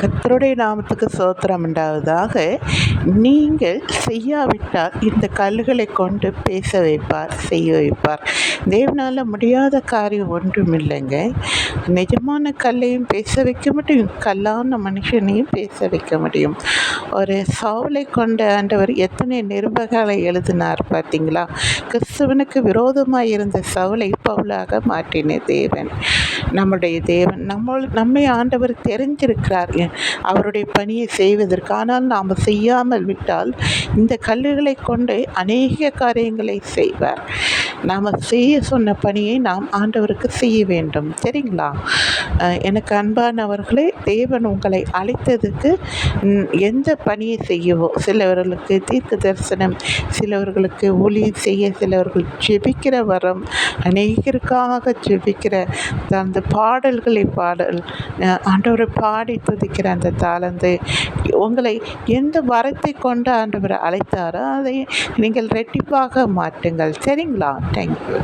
கத்தருடைய நாமத்துக்கு சோத்திரம் உண்டாவதாக. நீங்கள் செய்யாவிட்டால் இந்த கல்லுகளை கொண்டு பேச வைப்பார் செய்ய வைப்பார். தேவனால் முடியாத காரியம் ஒன்றும் இல்லைங்க. நிஜமான கல்லையும் பேச வைக்க முடியும் கல்லான மனுஷனையும் பேச வைக்க முடியும். ஒரு சவுலை கொண்ட ஆண்டவர் எத்தனை நிருபங்களை எழுதினார் பார்த்தீங்களா? கிறிஸ்துவனுக்கு விரோதமாக இருந்த சவுலை பவுலாக மாற்றின தேவன். நம்முடைய தேவன் நம்ம நம்மை ஆண்டவர் தெரிஞ்சிருக்கிறார் அவருடைய பணியை செய்வதற்கு. ஆனால் நாம் செய்யாமல் விட்டால் இந்த கல்லுகளை கொண்டு அநேக காரியங்களை செய்வார். நாம் செய்ய சொன்ன பணியை நாம் ஆண்டவருக்கு செய்ய வேண்டும். சரிங்களா? எனக்கு அன்பானவர்களே தேவன் உங்களை அழைத்ததுக்கு எந்த பணியை செய்யவோ சிலவர்களுக்கு தீர்க்க தரிசனம் சிலவர்களுக்கு ஒளி செய்ய சிலவர்கள் ஜெபிக்கிற வரம் அநேகருக்காக ஜெபிக்கிற அந்த பாடல்களை பாடல் ஆண்டவரை பாடி இருக்கிற அந்த தாளந்து உங்களை எந்த வரத்தை கொண்டு ஆண்டவர் அழைத்தாரோ அதை நீங்கள் ரெட்டிப்பாக மாட்டுங்கள் சரிங்களா? தேங்க்யூ